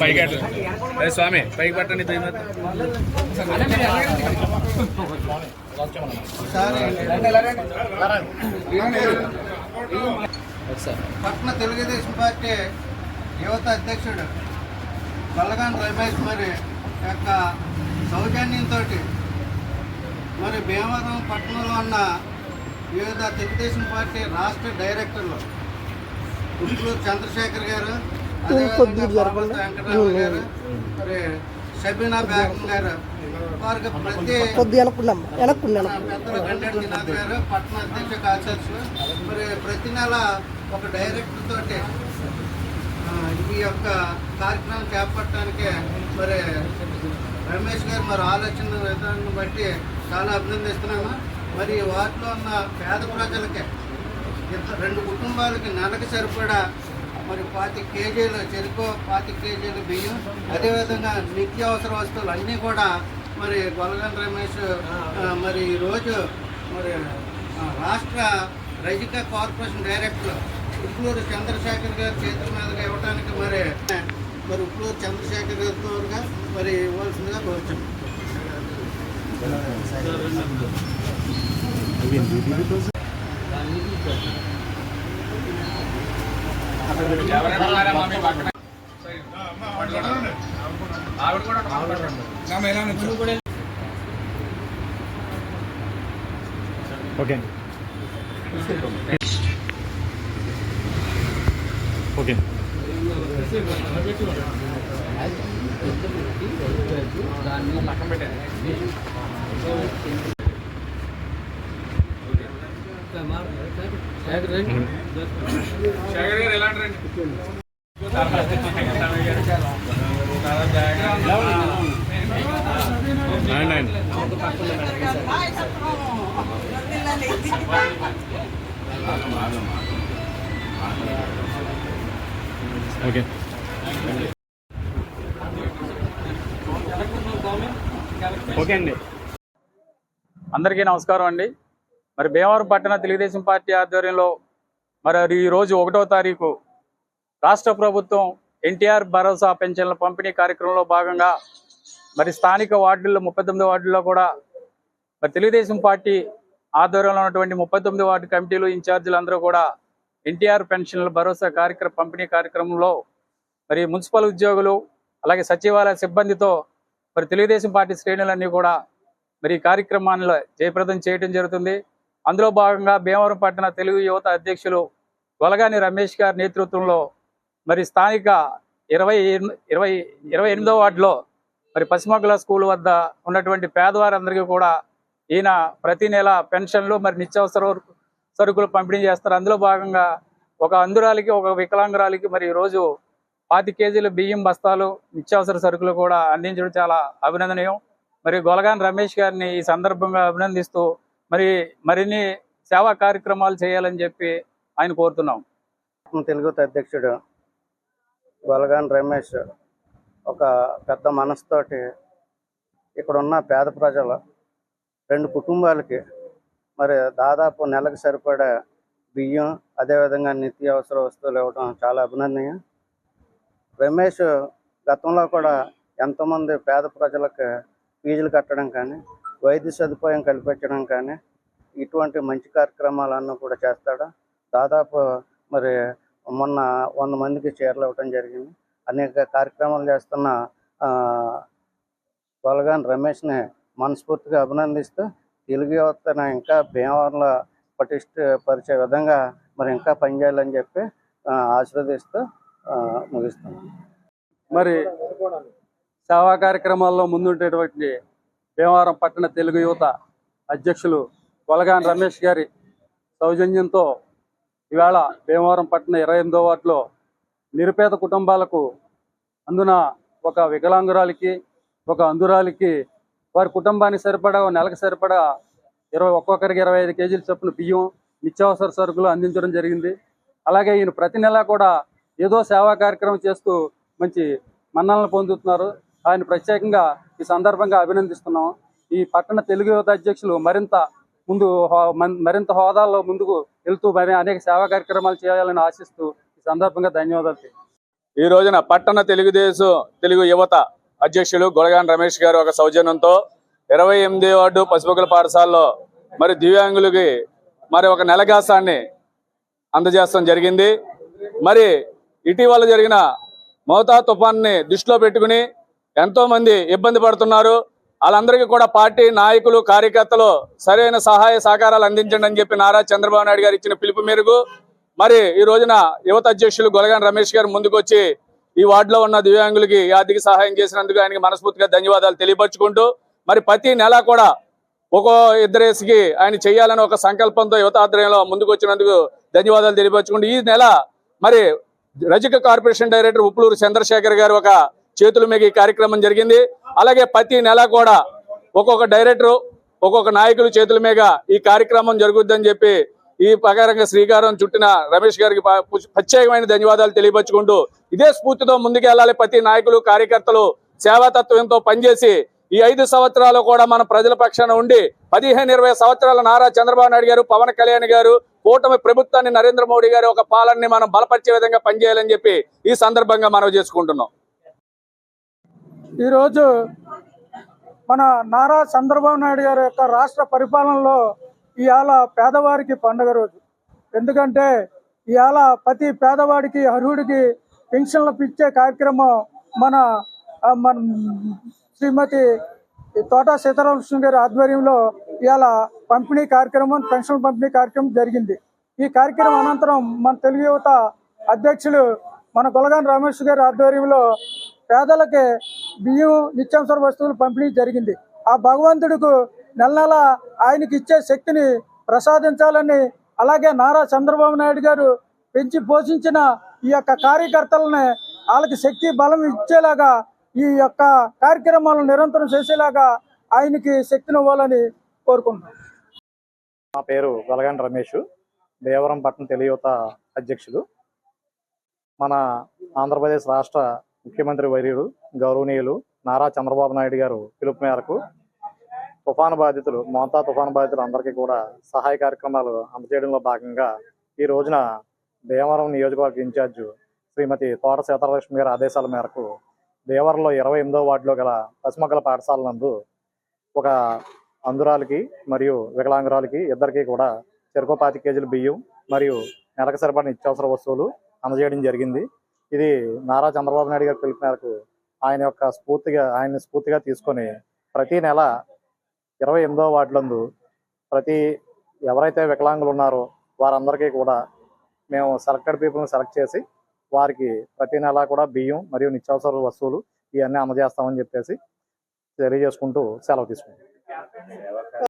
పైకి స్వామి పైకి పట్టండి పై మాత్రం. పట్న తెలుగుదేశం పార్టీ యువత అధ్యక్షుడు బల్లగాన్ రమేష్ మరి యొక్క సౌజన్యంతో మరి భీమవరం పట్టణంలో ఉన్న వివిధ తెలుగుదేశం పార్టీ రాష్ట్ర డైరెక్టర్లు ఉట్లూరు చంద్రశేఖర్ గారు వెంకటరావు గారు మరి షబీనా బేగం గారు వారికి ప్రతి పెద్దలు గండెడ్డి నాథ్ గారు పట్టణ అధ్యక్ష కార్యదర్శులు మరి ప్రతి నెల ఒక డైరెక్టర్ తోటి ఈ యొక్క కార్యక్రమం చేపట్టడానికి మరి రమేష్ గారు మరి ఆలోచన విధానాన్ని బట్టి చాలా అభినందిస్తున్నాను. మరి వాటిలో ఉన్న పేద ప్రజలకి రెండు కుటుంబాలకి నెలకు సరిపడా మరి పాతి కేజీలు చెరుకు పాతి కేజీలు బియ్యం అదేవిధంగా నిత్యావసర వస్తువులు అన్నీ కూడా మరి గొలగన్ రమేష్ మరి ఈరోజు మరి రాష్ట్ర రజిక కార్పొరేషన్ డైరెక్టర్ ఉట్లూరు చంద్రశేఖర్ గారి చేతుల మీదుగా ఇవ్వడానికి మరి మరి ఉట్లూరు చంద్రశేఖర్ గారితో మరి ఇవ్వాల్సిందిగా కోరుచున్నాం ఎవరైనా ఉన్నారా మామి పక్కన? ఆవిడ కూడా పట్టండి. ఓకే. ఓకే. దాన్ని పక్కన పెట్టాను ఓకే ఓకే అండి. అందరికీ నమస్కారం అండి. మరి భీమవరం పట్టణ తెలుగుదేశం పార్టీ ఆధ్వర్యంలో మరి ఈ రోజు ఒకటో తారీఖు రాష్ట్ర ప్రభుత్వం ఎన్టీఆర్ భరోసా పెన్షన్ల పంపిణీ కార్యక్రమంలో భాగంగా మరి స్థానిక వార్డుల్లో ముప్పై తొమ్మిది వార్డుల్లో కూడా మరి తెలుగుదేశం పార్టీ ఆధ్వర్యంలో ఉన్నటువంటి ముప్పై తొమ్మిది వార్డు కమిటీలు ఇన్ఛార్జీలు అందరూ కూడా ఎన్టీఆర్ పెన్షన్ల భరోసా కార్యక్రమ పంపిణీ కార్యక్రమంలో మరి మున్సిపల్ ఉద్యోగులు అలాగే సచివాలయ సిబ్బందితో మరి తెలుగుదేశం పార్టీ శ్రేణులన్నీ కూడా మరి ఈ కార్యక్రమాన్ని జయప్రదం చేయడం జరుగుతుంది. అందులో భాగంగా భీమవరం పట్టణ తెలుగు యువత అధ్యక్షులు గొలగాని రమేష్ గారి నేతృత్వంలో మరి స్థానిక ఇరవై ఇరవై ఇరవై ఎనిమిదో వార్డులో మరి పశ్చిమగల స్కూల్ వద్ద ఉన్నటువంటి పేదవారందరికీ కూడా ఈయన ప్రతి నెల పెన్షన్లు మరి నిత్యావసర సరుకులు పంపిణీ చేస్తారు. అందులో భాగంగా ఒక అందురాలికి ఒక వికలాంగురాలికి మరి ఈరోజు పాతి కేజీల బియ్యం బస్తాలు నిత్యావసర సరుకులు కూడా అందించడం చాలా అభినందనీయం. మరి గొలగాన్ రమేష్ గారిని ఈ సందర్భంగా అభినందిస్తూ మరి మరిన్ని సేవా కార్యక్రమాలు చేయాలని చెప్పి ఆయన కోరుతున్నాం. తెలుగు అధ్యక్షుడు గొలగాన్ రమేష్ ఒక పెద్ద మనసుతోటి ఇక్కడ ఉన్న పేద ప్రజలు రెండు కుటుంబాలకి మరి దాదాపు నెలకు సరిపడా బియ్యం అదేవిధంగా నిత్యావసర వస్తువులు ఇవ్వడం చాలా అభినందనీయం. రమేష్ గతంలో కూడా ఎంతోమంది పేద ప్రజలకు ఫీజులు కట్టడం కానీ వైద్య సదుపాయం కల్పించడం కానీ ఇటువంటి మంచి కార్యక్రమాలన్నీ కూడా చేస్తాడు? దాదాపు మరి మొన్న వంద మందికి చీరలు ఇవ్వడం జరిగింది. అనేక కార్యక్రమాలు చేస్తున్న బలగాన్ రమేష్ని మనస్ఫూర్తిగా అభినందిస్తూ తెలుగు యువతను ఇంకా భీమవరంలో పటిష్టపరిచే విధంగా మరి ఇంకా పనిచేయాలని చెప్పి ఆశీర్వదిస్తూ ముగిస్తున్నాను. మరి సేవా కార్యక్రమాల్లో ముందుండేటువంటి భీమవరం పట్టణ తెలుగు యువత అధ్యక్షులు కొలగాన్ రమేష్ గారి సౌజన్యంతో ఇవాళ భీమవరం పట్టణ ఇరవై ఎనిమిదో వార్డులో నిరుపేద కుటుంబాలకు అందున ఒక వికలాంగురాలికి ఒక అందురాలికి వారి కుటుంబానికి సరిపడా నెలకు సరిపడా ఇరవై ఒక్కొక్కరికి ఇరవై ఐదు కేజీల చొప్పున బియ్యం నిత్యావసర సరుకులు అందించడం జరిగింది. అలాగే ఈయన ప్రతి నెలా కూడా ఏదో సేవా కార్యక్రమం చేస్తూ మంచి మన్నలను పొందుతున్నారు. ఆయన ప్రత్యేకంగా ఈ సందర్భంగా అభినందిస్తున్నాం. ఈ పట్టణ తెలుగు యువత అధ్యక్షులు మరింత ముందు మరింత హోదాల్లో ముందుకు వెళ్తూ మరి అనేక సేవా కార్యక్రమాలు చేయాలని ఆశిస్తూ ఈ సందర్భంగా ధన్యవాదాలు ఈ రోజున పట్టణ తెలుగుదేశం తెలుగు యువత అధ్యక్షులు గొడగాన్ రమేష్ గారు ఒక సౌజన్యంతో ఇరవై ఎనిమిది వార్డు పసిపొక్కల పాఠశాలలో మరి దివ్యాంగులకి మరి ఒక నెలగాసాన్ని అందజేస్తాం జరిగింది. మరి ఇటీవల జరిగిన మోతా తుఫాన్ని దృష్టిలో పెట్టుకుని ఎంతో మంది ఇబ్బంది పడుతున్నారు. వాళ్ళందరికీ కూడా పార్టీ నాయకులు కార్యకర్తలు సరైన సహాయ సహకారాలు అందించండి అని చెప్పి నారా చంద్రబాబు నాయుడు గారు ఇచ్చిన పిలుపు మేరకు మరి ఈ రోజున యువత అధ్యక్షులు గొలగాన్ రమేష్ గారు ముందుకొచ్చి ఈ వార్డులో ఉన్న దివ్యాంగులకి ఆర్థిక సహాయం చేసినందుకు ఆయనకి మనస్ఫూర్తిగా ధన్యవాదాలు తెలియపరుచుకుంటూ మరి ప్రతి నెల కూడా ఒక్కో ఇద్దరేసికి ఆయన చేయాలని ఒక సంకల్పంతో యువత ఆధ్వర్యంలో ముందుకు వచ్చినందుకు ధన్యవాదాలు తెలియపరచుకుంటూ ఈ నెల మరి రజక కార్పొరేషన్ డైరెక్టర్ ఉప్పులూరు చంద్రశేఖర్ గారు ఒక చేతుల మీద ఈ కార్యక్రమం జరిగింది. అలాగే ప్రతి నెల కూడా ఒక్కొక్క డైరెక్టర్ ఒక్కొక్క నాయకులు చేతుల మీద ఈ కార్యక్రమం జరుగుద్దని చెప్పి ఈ ప్రకారంగా శ్రీకారం చుట్టిన రమేష్ గారికి ప్రత్యేకమైన ధన్యవాదాలు తెలియపరుచుకుంటూ ఇదే స్ఫూర్తితో ముందుకు వెళ్ళాలి ప్రతి నాయకులు కార్యకర్తలు సేవాతత్వంతో పనిచేసి ఈ ఐదు సంవత్సరాలు కూడా మన ప్రజల పక్షాన ఉండి పదిహేను ఇరవై సంవత్సరాల నారా చంద్రబాబు నాయుడు గారు పవన్ కళ్యాణ్ గారు కూటమి ప్రభుత్వాన్ని నరేంద్ర మోడీ గారు ఒక పాలనని మనం బలపరిచే విధంగా పనిచేయాలని చెప్పి ఈ సందర్భంగా మనం చేసుకుంటున్నాం. ఈరోజు మన నారా చంద్రబాబు నాయుడు గారి యొక్క రాష్ట్ర పరిపాలనలో ఇవాళ పేదవారికి పండుగ రోజు. ఎందుకంటే ఇవాళ ప్రతి పేదవాడికి అర్హుడికి పెన్షన్లు పిచ్చే కార్యక్రమం మన మన శ్రీమతి తోట సీతారామకృష్ణ గారి ఆధ్వర్యంలో ఇవాళ పంపిణీ కార్యక్రమం పెన్షన్ పంపిణీ కార్యక్రమం జరిగింది. ఈ కార్యక్రమం అనంతరం మన తెలుగు యువత అధ్యక్షులు మన గొలగాన్ రమేష్ గారి ఆధ్వర్యంలో పేదలకి బియ్యం నిత్యావసర వస్తువులు పంపిణీ జరిగింది. ఆ భగవంతుడికు నెల నెల ఆయనకి ఇచ్చే శక్తిని ప్రసాదించాలని అలాగే నారా చంద్రబాబు నాయుడు గారు పెంచి పోషించిన ఈ యొక్క కార్యకర్తలని వాళ్ళకి శక్తి బలం ఇచ్చేలాగా ఈ యొక్క కార్యక్రమాలను నిరంతరం చేసేలాగా ఆయనకి శక్తిని ఇవ్వాలని కోరుకుంటున్నాను నా పేరు గొలగాని రమేష్ దేవరం పట్టణ తెలియత అధ్యక్షులు. మన ఆంధ్రప్రదేశ్ రాష్ట్ర ముఖ్యమంత్రి వర్యుడు గౌరవనీయులు నారా చంద్రబాబు నాయుడు గారు పిలుపు మేరకు తుఫాను బాధితులు మోంతా తుఫాను బాధితులు అందరికీ కూడా సహాయ కార్యక్రమాలు అందజేయడంలో భాగంగా ఈ రోజున దేవరం నియోజకవర్గ ఇన్ఛార్జ్ శ్రీమతి తోట సీతాలక్ష్మి గారి ఆదేశాల మేరకు దేవరంలో ఇరవై ఎనిమిదో వార్డులో గల పసిమక్కల పాఠశాల నందు ఒక అందురాలకి మరియు వికలాంగురాలకి ఇద్దరికీ కూడా చెరుకు పాతి కేజీలు బియ్యం మరియు నెలకు సరిపడిన నిత్యావసర వస్తువులు అందజేయడం జరిగింది. ఇది నారా చంద్రబాబు నాయుడు గారి పిలుపు మేరకు ఆయన యొక్క స్ఫూర్తిగా ఆయన స్ఫూర్తిగా తీసుకొని ప్రతి నెల ఇరవై ఎనిమిదవ వార్డులందు ప్రతి ఎవరైతే వికలాంగులు ఉన్నారో వారందరికీ కూడా మేము సెలెక్టెడ్ పీపుల్ని సెలెక్ట్ చేసి వారికి ప్రతి నెల కూడా బియ్యం మరియు నిత్యావసర వస్తువులు ఇవన్నీ అందజేస్తామని చెప్పేసి తెలియజేసుకుంటూ సెలవు తీసుకుంటాం